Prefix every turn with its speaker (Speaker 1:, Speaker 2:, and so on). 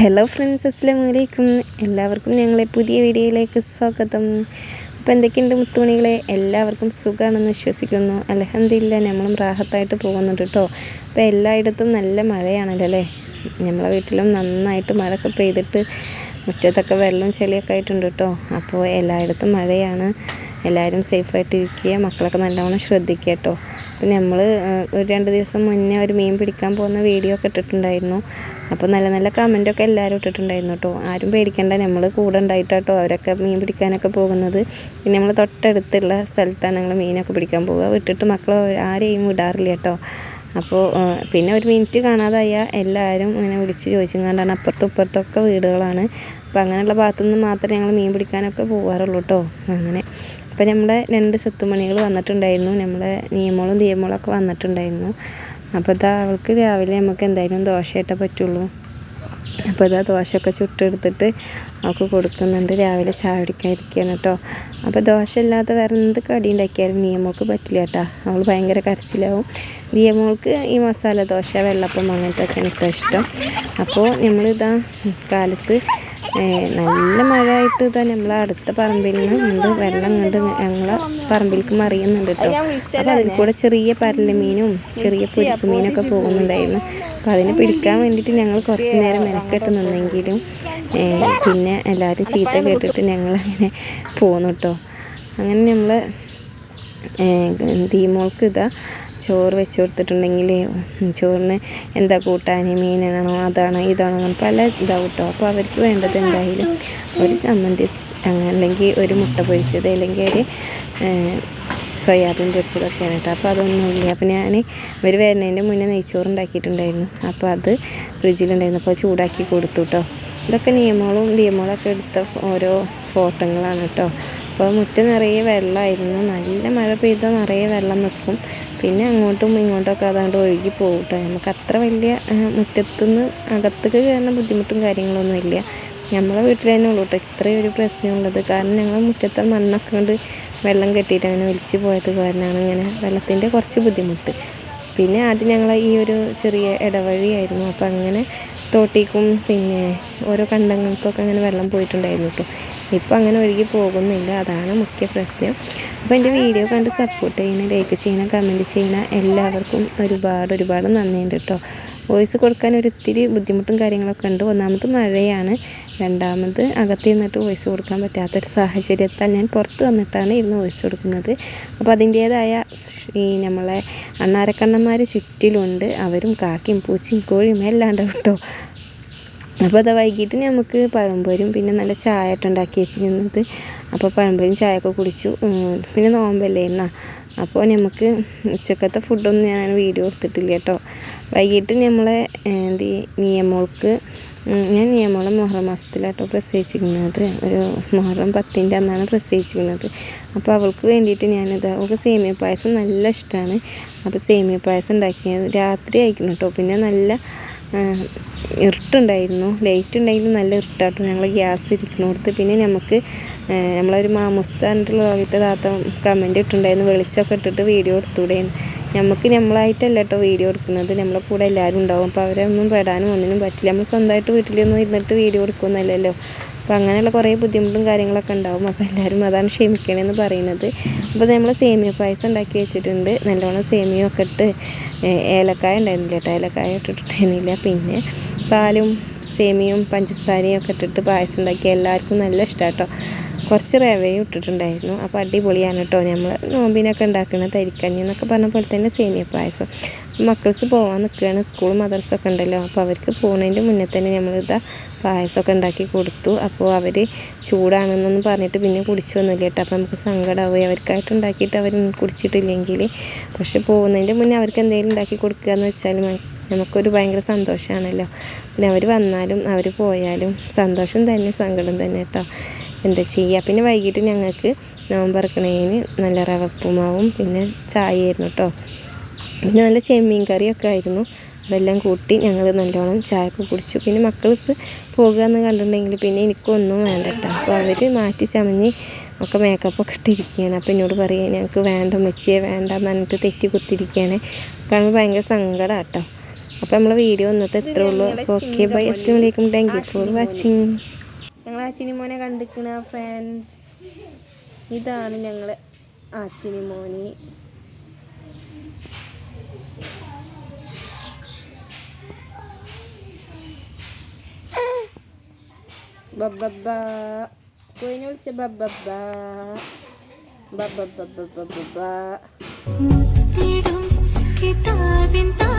Speaker 1: Hello friends അസ്സാം വലൈക്കും എല്ലാവർക്കും ഞങ്ങളെ പുതിയ വീഡിയോയിലേക്ക് സ്വാഗതം. അപ്പോൾ എന്തൊക്കെയുണ്ട് മുത്തുമണികളെ? എല്ലാവർക്കും സുഖമാണെന്ന് വിശ്വസിക്കുന്നു. അലഹമില്ല നമ്മളും റാഹത്തായിട്ട് പോകുന്നുണ്ട് കേട്ടോ അപ്പോൾ എല്ലായിടത്തും നല്ല മഴയാണല്ലോ അല്ലേ? നമ്മളെ വീട്ടിലും നന്നായിട്ട് മഴയൊക്കെ പെയ്തിട്ട് മുറ്റത്തൊക്കെ വെള്ളവും ചെളിയൊക്കെ ആയിട്ടുണ്ട് കേട്ടോ അപ്പോൾ എല്ലായിടത്തും മഴയാണ്. എല്ലാവരും സേഫായിട്ടിരിക്കുക മക്കളൊക്കെ നല്ലവണ്ണം ശ്രദ്ധിക്കുക കേട്ടോ അപ്പം നമ്മൾ ഒരു രണ്ട് ദിവസം മുന്നേ ഒരു മീൻ പിടിക്കാൻ പോകുന്ന വീഡിയോ ഒക്കെ ഇട്ടിട്ടുണ്ടായിരുന്നു. അപ്പോൾ നല്ല നല്ല കമന്റൊക്കെ എല്ലാവരും ഇട്ടിട്ടുണ്ടായിരുന്നു കേട്ടോ ആരും പേടിക്കേണ്ട നമ്മൾ കൂടെ ഉണ്ടായിട്ടോ അവരൊക്കെ മീൻ പിടിക്കാനൊക്കെ പോകുന്നത്. പിന്നെ നമ്മൾ തൊട്ടടുത്തുള്ള സ്ഥലത്താണ് ഞങ്ങൾ മീനൊക്കെ പിടിക്കാൻ പോവുക. വിട്ടിട്ട് മക്കൾ ആരെയും വിടാറില്ല കേട്ടോ അപ്പോൾ പിന്നെ ഒരു മിനിറ്റ് കാണാതായ എല്ലാവരും ഇങ്ങനെ വിളിച്ച് ചോദിച്ചും കണ്ടാണ് അപ്പുറത്തും ഇപ്പുറത്തൊക്കെ വീടുകളാണ്. അപ്പോൾ അങ്ങനെയുള്ള ഭാഗത്തുനിന്ന് മാത്രമേ ഞങ്ങൾ മീൻ പിടിക്കാനൊക്കെ പോകാറുള്ളൂ കേട്ടോ അങ്ങനെ. അപ്പോൾ നമ്മളെ രണ്ട് സ്വത്തുമണികൾ വന്നിട്ടുണ്ടായിരുന്നു. നമ്മളെ നിയമോളും ഒക്കെ വന്നിട്ടുണ്ടായിരുന്നു. അപ്പോൾ ഇതാ അവൾക്ക് രാവിലെ നമുക്ക് എന്തായാലും ദോശയായിട്ടേ പറ്റുള്ളൂ. അപ്പോൾ ഇതാ ദോശയൊക്കെ ചുട്ടെടുത്തിട്ട് അവൾക്ക് കൊടുക്കുന്നുണ്ട്. രാവിലെ ചായ കുടിക്കാതിരിക്കുകയാണ് കേട്ടോ. അപ്പോൾ ദോശ ഇല്ലാതെ വേറെ എന്ത് കടി ഉണ്ടാക്കിയാലും നിയമോൾക്ക് പറ്റില്ല കേട്ടോ. അവൾ ഭയങ്കര കരച്ചിലാവും. നിയമോൾക്ക് ഈ മസാല ദോശ വെള്ളപ്പം അങ്ങനത്തെ ഒക്കെ എനിക്കിഷ്ടം അപ്പോൾ നമ്മളിതാ കാലത്ത് നല്ല മഴ ആയിട്ട് ഇതാ നമ്മളെ അടുത്ത പറമ്പിൽ നിന്ന് വെള്ളം കണ്ട് ഞങ്ങളെ പറമ്പിലേക്ക് മറിയുന്നുണ്ട് കേട്ടോ അപ്പോൾ അതിൽ കൂടെ ചെറിയ പരലുമീനും ചെറിയ പുരിപ്പ് മീനൊക്കെ പോകുന്നുണ്ടായിരുന്നു. അപ്പോൾ അതിനെ പിടിക്കാൻ വേണ്ടിയിട്ട് ഞങ്ങൾ കുറച്ച് നേരം മെനക്കെട്ട് നിന്നെങ്കിലും പിന്നെ എല്ലാവരും ചീത്ത കേട്ടിട്ട് ഞങ്ങളങ്ങനെ പോന്നു കേട്ടോ അങ്ങനെ നമ്മൾ ദീമോൾക്ക് ഇതാ ചോറ് വെച്ച് കൊടുത്തിട്ടുണ്ടെങ്കിൽ ചോറിന് എന്താ കൂട്ടാൻ മീനാണോ അതാണോ ഇതാണോ പല ഇതാവും കേട്ടോ അപ്പോൾ അവർക്ക് വേണ്ടത് എന്തായാലും ഒരു ചമ്മന്തി അല്ലെങ്കിൽ ഒരു മുട്ട പൊരിച്ചത് അല്ലെങ്കിൽ ഒരു സോയാബീൻ പൊരിച്ചതൊക്കെയാണ് കേട്ടോ അപ്പോൾ അതൊന്നുമില്ല അപ്പോൾ ഞാൻ ഇവർ വരുന്നതിന്റെ മുന്നേ നെയ്ച്ചോറ് ഉണ്ടാക്കിയിട്ടുണ്ടായിരുന്നു അപ്പോൾ അത് ഫ്രിഡ്ജിലുണ്ടായിരുന്നു. അപ്പോൾ ചൂടാക്കി കൊടുത്തു കേട്ടോ ഇതൊക്കെ നിയമങ്ങളും നിയമങ്ങളൊക്കെ എടുത്ത ഓരോ ഫോട്ടോകളാണ് കേട്ടോ അപ്പോൾ മുറ്റം നിറയെ വെള്ളമായിരുന്നു. നല്ല മഴ പെയ്താൽ നിറയെ വെള്ളം നിൽക്കും. പിന്നെ അങ്ങോട്ടും ഇങ്ങോട്ടൊക്കെ അതുകൊണ്ട് ഒഴുകി പോകട്ടെ കേട്ടോ നമുക്ക് അത്ര വലിയ മുറ്റത്തുനിന്ന് അകത്തേക്ക് കയറുന്ന ബുദ്ധിമുട്ടും കാര്യങ്ങളൊന്നുമില്ല നമ്മളെ വീട്ടിൽ തന്നെ ഉള്ളൂ കേട്ടോ ഇത്രയും ഒരു പ്രശ്നമുള്ളത് കാരണം ഞങ്ങൾ മുറ്റത്തെ മണ്ണൊക്കെ കൊണ്ട് വെള്ളം കെട്ടിയിട്ട് അങ്ങനെ ഒലിച്ച് പോയത് കാരണമാണ് ഇങ്ങനെ വെള്ളത്തിന്റെ കുറച്ച് ബുദ്ധിമുട്ട്. പിന്നെ ആദ്യം ഞങ്ങൾ ഈ ഒരു ചെറിയ ഇടവഴിയായിരുന്നു. അപ്പോൾ അങ്ങനെ തോട്ടിക്കും പിന്നെ ഓരോ കണ്ടങ്ങൾക്കൊക്കെ അങ്ങനെ വെള്ളം പോയിട്ടുണ്ടായിരുന്നു കേട്ടോ. ഇപ്പോൾ അങ്ങനെ ഒഴുകി പോകുന്നില്ല. അതാണ് മുഖ്യ പ്രശ്നം. അപ്പോൾ എന്റെ വീഡിയോ കണ്ട് സപ്പോർട്ട് ചെയ്യുന്ന ലൈക്ക് ചെയ്യുന്ന കമന്റ് ചെയ്യുന്ന എല്ലാവർക്കും ഒരുപാട് ഒരുപാട് നന്ദിയുണ്ട് കേട്ടോ. വോയിസ് കൊടുക്കാൻ ഒരു ഇത്തിരി ബുദ്ധിമുട്ടും കാര്യങ്ങളൊക്കെ ഉണ്ട്. ഒന്നാമത് മഴയാണ്. രണ്ടാമത് അകത്ത് നിന്നിട്ട് വോയിസ് കൊടുക്കാൻ പറ്റാത്തൊരു സാഹചര്യത്താൽ ഞാൻ പുറത്ത് വന്നിട്ടാണ് ഇരുന്ന് വോയിസ് കൊടുക്കുന്നത്. അപ്പോൾ അതിന്റേതായ ഈ നമ്മളെ അണ്ണാരക്കണ്ണന്മാർ ചുറ്റിലുണ്ട്. അവരും കാക്കയും പൂച്ചയും കോഴിയും എല്ലാം ഉണ്ടാവും കേട്ടോ. അപ്പോൾ അത് വൈകിട്ട് നമുക്ക് പഴംപൊരും പിന്നെ നല്ല ചായ ഉണ്ടാക്കി വെച്ചിരുന്നത്. അപ്പോൾ പഴംപൊരും ഒക്കെ കുടിച്ചു. പിന്നെ നോമ്പല്ലേ എന്നാ അപ്പോൾ നമുക്ക് ഉച്ചക്കത്തെ ഫുഡൊന്നും ഞാൻ വീഡിയോ എടുത്തിട്ടില്ല കേട്ടോ. വൈകിട്ട് നമ്മളെ എന്ത് നിയമോൾക്ക് ഞാൻ നിയമോളം മുഹറം മാസത്തിലാട്ടോ പ്രസവിച്ചിരിക്കുന്നത്. ഒരു മുഹറം പത്തിന്റെ അന്നാണ് പ്രസവിച്ചിരിക്കുന്നത്. അപ്പോൾ അവൾക്ക് വേണ്ടിയിട്ട് ഞാനിത് അവൾക്ക് സേമിയ പായസം നല്ല ഇഷ്ടമാണ് അപ്പോൾ സേമിയ പായസം ഉണ്ടാക്കിയത് രാത്രി ആയിരിക്കണം കേട്ടോ പിന്നെ നല്ല ഇരുട്ടുണ്ടായിരുന്നു. ലൈറ്റ് ഉണ്ടെങ്കിലും നല്ല ഇരുട്ടാട്ടോ. ഞങ്ങൾ ഗ്യാസ് ഇരിക്കുന്നിടത്ത് പിന്നെ നമുക്ക് നമ്മളൊരു മാമുസ്താന്റെ ലോകത്തെ താത്ത കമന്റ് ഇട്ടുണ്ടായിരുന്നു വെളിച്ചമൊക്കെ ഇട്ടിട്ട് വീഡിയോ എടുത്തൂടെ നമുക്ക് നമ്മളായിട്ടല്ല കേട്ടോ വീഡിയോ എടുക്കുന്നത്. നമ്മളെ കൂടെ എല്ലാവരും ഉണ്ടാവും. അപ്പോൾ അവരൊന്നും പെടാനും ഒന്നിനും പറ്റില്ല. നമ്മൾ സ്വന്തമായിട്ട് വീട്ടിലൊന്നും ഇരുന്നിട്ട് വീഡിയോ എടുക്കുന്നതല്ലല്ലോ. അപ്പോൾ അങ്ങനെയുള്ള കുറേ ബുദ്ധിമുട്ടും കാര്യങ്ങളൊക്കെ ഉണ്ടാവും. അപ്പോൾ എല്ലാവരും അതാണ് ക്ഷമിക്കണമെന്ന് പറയുന്നത്. അപ്പോൾ നമ്മൾ സേമിയ പായസം ഉണ്ടാക്കി വെച്ചിട്ടുണ്ട്. നല്ലോണം സേമിയൊക്കെ ഇട്ട് ഏലക്കായ ഉണ്ടായിരുന്നില്ല കേട്ടോ ഏലക്കായ ഇട്ടിട്ടുണ്ടായിരുന്നില്ല. പിന്നെ പാലും സേമിയും പഞ്ചസാരയും ഒക്കെ ഇട്ടിട്ട് പായസം ഉണ്ടാക്കി എല്ലാവർക്കും നല്ല ഇഷ്ടമാണ് കേട്ടോ കുറച്ച് റവയും ഇട്ടിട്ടുണ്ടായിരുന്നു. അപ്പോൾ അടിപൊളിയാണ് കേട്ടോ. നമ്മൾ നോമ്പിനൊക്കെ ഉണ്ടാക്കുന്ന തരിക്കഞ്ഞി എന്നൊക്കെ പറഞ്ഞ പോലെ തന്നെ സേമിയ പായസം. മക്കൾസ് പോകാൻ നിൽക്കുകയാണ്. സ്കൂൾ മദർസൊക്കെ ഉണ്ടല്ലോ. അപ്പോൾ അവർക്ക് പോകുന്നതിന്റെ മുന്നേ തന്നെ നമ്മളിതാ പായസമൊക്കെ ഉണ്ടാക്കി കൊടുത്തു. അപ്പോൾ അവർ ചൂടാണെന്നൊന്നും പറഞ്ഞിട്ട് പിന്നെ കുടിച്ചൊന്നുമില്ല കേട്ടോ. അപ്പോൾ നമുക്ക് സങ്കടമാവുകയും അവർക്കായിട്ട് ഉണ്ടാക്കിയിട്ട് അവർ കുടിച്ചിട്ടില്ലെങ്കിൽ. പക്ഷെ പോകുന്നതിന്റെ മുന്നേ അവർക്ക് എന്തെങ്കിലും ഉണ്ടാക്കി കൊടുക്കുക എന്ന് വെച്ചാൽ നമുക്കൊരു ഭയങ്കര സന്തോഷമാണല്ലോ. പിന്നെ അവർ വന്നാലും അവർ പോയാലും സന്തോഷം തന്നെ സങ്കടം തന്നെ കേട്ടോ. എന്താ ചെയ്യുക. പിന്നെ വൈകിട്ട് ഞങ്ങൾക്ക് നോമ്പറക്കണേന് നല്ല റവപ്പുമാവും പിന്നെ ചായയായിരുന്നു കേട്ടോ. പിന്നെ നല്ല ചെമ്മീൻ കറിയൊക്കെ ആയിരുന്നു. അതെല്ലാം കൂട്ടി ഞങ്ങൾ നല്ലോണം ചായയൊക്കെ കുടിച്ചു. പിന്നെ മക്കൾസ് പോകുക എന്ന് കണ്ടിട്ടുണ്ടെങ്കിൽ പിന്നെ എനിക്കൊന്നും വേണ്ട കേട്ടോ. അപ്പോൾ അവർ മാറ്റി ചമഞ്ഞ് ഒക്കെ മേക്കപ്പൊക്കെ ഇട്ടിരിക്കുകയാണ്. അപ്പോൾ എന്നോട് പറയുക ഞങ്ങൾക്ക് വേണ്ട മെച്ചിയെ വേണ്ട എന്ന് പറഞ്ഞിട്ട് തെറ്റി കുത്തിരിക്കുകയാണ് കാരണം ഭയങ്കര സങ്കടം കേട്ടോ.
Speaker 2: അപ്പോൾ നമ്മളെ വീഡിയോ ഇന്നത്തെ എത്ര ഉള്ളൂ. Okay bye. അസ്ലാം വലൈക്കും thank you for watching ഞങ്ങൾ ആ ചിനിമോനെ കണ്ടിക്കണ ഫ്രണ്ട്സ് ഇതാണ് ഞങ്ങൾ ആ ചിനിമോനി ബബ്ബബ്ബ കോയിനെ വിളിച്ച ബബ്ബബ്ബ ബബ്ബബ്ബബ്ബബ്ബബ്ബ
Speaker 3: മുത്തിടും കിതാബിൻ താളിൽ